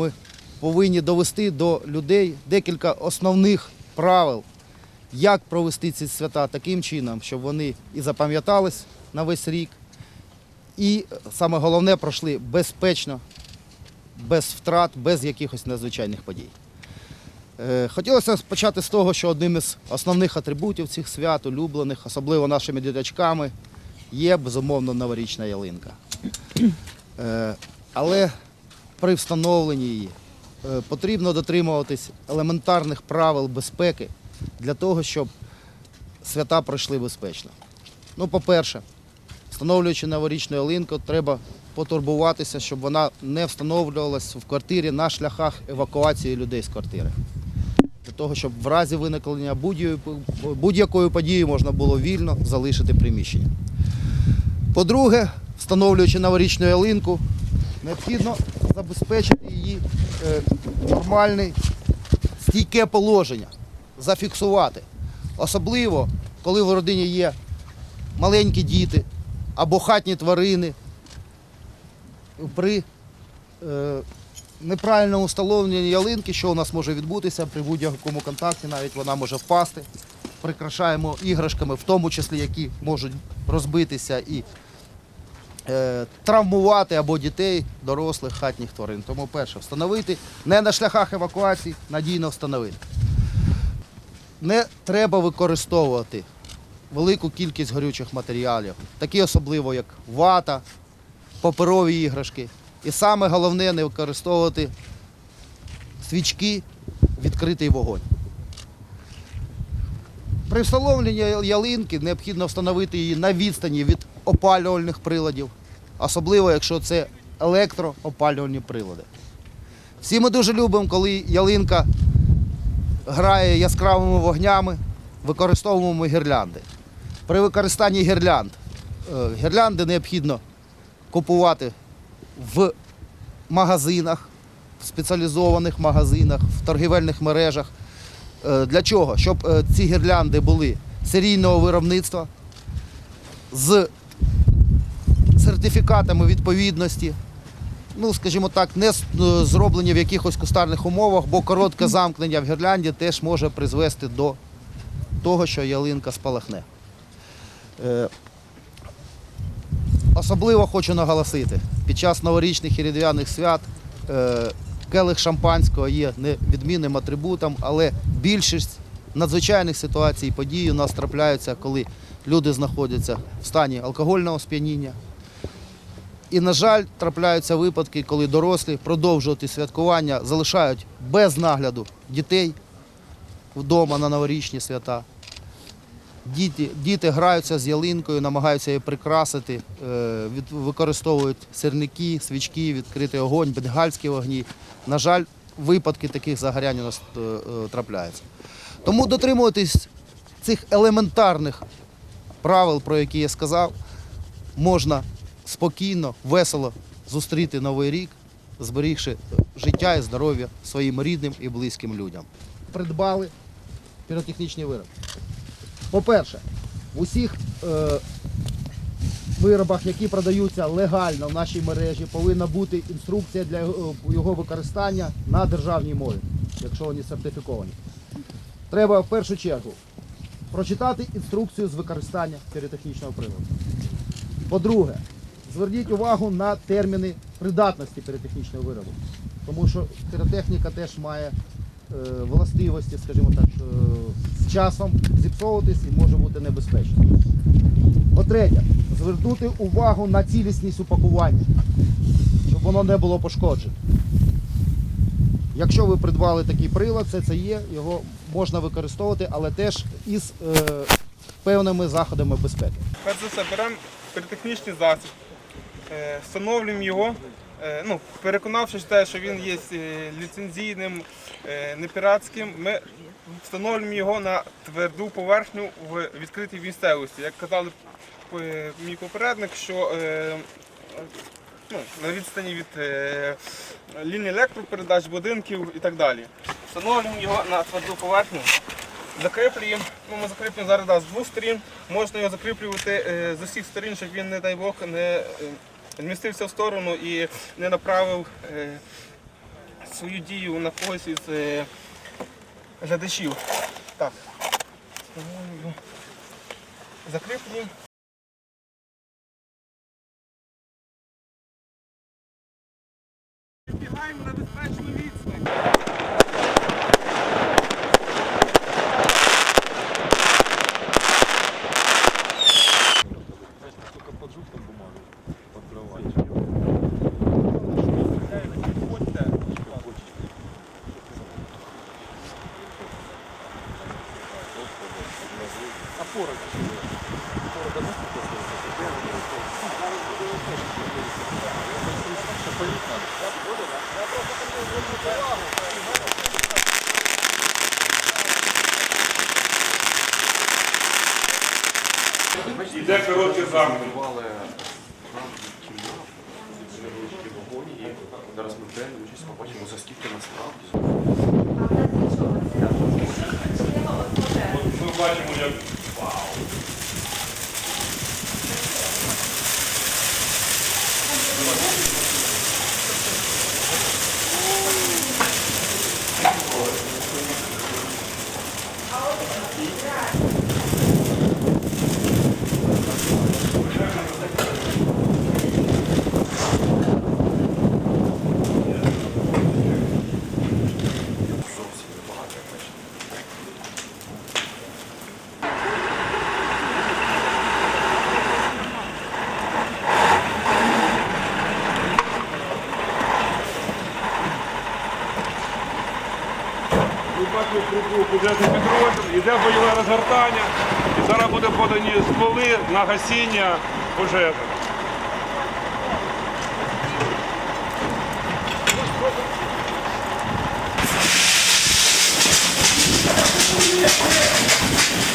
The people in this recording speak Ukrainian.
ми повинні довести до людей декілька основних правил, як провести ці свята таким чином, щоб вони і запам'ятались на весь рік, і саме головне пройшли безпечно, без втрат, без якихось надзвичайних подій. Е, Хотілося почати з того, що одним із основних атрибутів цих свят, улюблених, особливо нашими діточками, є безумовно новорічна ялинка. Е, Але при встановленні її е, потрібно дотримуватись елементарних правил безпеки для того, щоб свята пройшли безпечно. Ну, по-перше, встановлюючи новорічну ялинку, треба потурбуватися, щоб вона не встановлювалась в квартирі на шляхах евакуації людей з квартири. Для того, щоб в разі виникнення будь-якої події можна було вільно залишити приміщення. По-друге, встановлюючи новорічну ялинку, необхідно забезпечити її е, нормальне стійке положення, зафіксувати. Особливо, коли в родині є маленькі діти або хатні тварини. При е, неправильному встановленні ялинки, що у нас може відбутися при будь-якому контакті, навіть вона може впасти. Прикрашаємо іграшками, в тому числі, які можуть розбитися і травмувати або дітей, дорослих, хатніх тварин. Тому перше, встановити не на шляхах евакуації, надійно встановити. Не треба використовувати велику кількість горючих матеріалів, такі особливо, як вата, паперові іграшки. І саме головне не використовувати свічки, відкритий вогонь. При встановленні ялинки необхідно встановити її на відстані від опалювальних приладів, особливо якщо це електроопалювальні прилади. Всі ми дуже любимо, коли ялинка грає яскравими вогнями, використовуємо гірлянди. При використанні гірлянд е, гірлянди необхідно купувати в магазинах, в спеціалізованих магазинах, в торгівельних мережах. Е, Для чого? Щоб е, ці гірлянди були серійного виробництва з сертифікатами відповідності. Ну, скажімо так, не е, зроблені в якихось кустарних умовах, бо коротке замкнення в гірлянді теж може призвести до того, що ялинка спалахне. Е, Особливо хочу наголосити, під час новорічних і різдвяних свят е, келих шампанського є невідмінним атрибутом, але більшість надзвичайних ситуацій і подій у нас трапляються, коли люди знаходяться в стані алкогольного сп'яніння. І, на жаль, трапляються випадки, коли дорослі продовжувати святкування залишають без нагляду дітей вдома на новорічні свята. Діти, діти граються з ялинкою, намагаються її прикрасити, е, використовують сірники, свічки, відкритий огонь, бенгальські вогні. На жаль, випадки таких загорянь у нас е, е, трапляються. Тому дотримуватись цих елементарних правил, про які я сказав, можна спокійно, весело зустріти новий рік, зберігши життя і здоров'я своїм рідним і близьким людям. Придбали піротехнічні вироби. По-перше, в усіх е, виробах, які продаються легально в нашій мережі, повинна бути інструкція для його, його використання на державній мові, якщо вони сертифіковані. Треба в першу чергу прочитати інструкцію з використання піротехнічного приладу. По-друге, зверніть увагу на терміни придатності піротехнічного виробу, тому що піротехніка теж має е, властивості, скажімо так, що з часом зіпсовуватись і може бути небезпечно. По-третє, звернути увагу на цілісність упакування, щоб воно не було пошкоджене. Якщо ви придбали такий прилад, це це є, його можна використовувати, але теж із е, певними заходами безпеки. Перш за все, беремо піротехнічний засіб, е, встановлюємо його, е, ну, переконавшись те, що він є е, ліцензійним, е, не піратським, ми встановлюємо його на тверду поверхню в відкритій місцевості. Як казали е, мій попередник, що е, ну, на відстані від е, лінії електропередач, будинків і так далі. Встановлюємо його на тверду поверхню. Закріплюємо, ну ми закріплюємо зараз да, з двох сторін. Можна його закріплювати е, з усіх сторін, щоб він, не дай Бог, не змістився в сторону і не направив е, свою дію на когось із е, глядачів. Так. Закріплюємо. Підбігаємо на безпечну відстань. Іде короткий замкнення. Зараз ми беремо участь, побачимо, за скільки насправді. Ми бачимо, як Thank you. бачив крупу бюджетний підрозділ, йде бойове розгортання, і зараз буде подані стволи на гасіння пожежі. Yeah.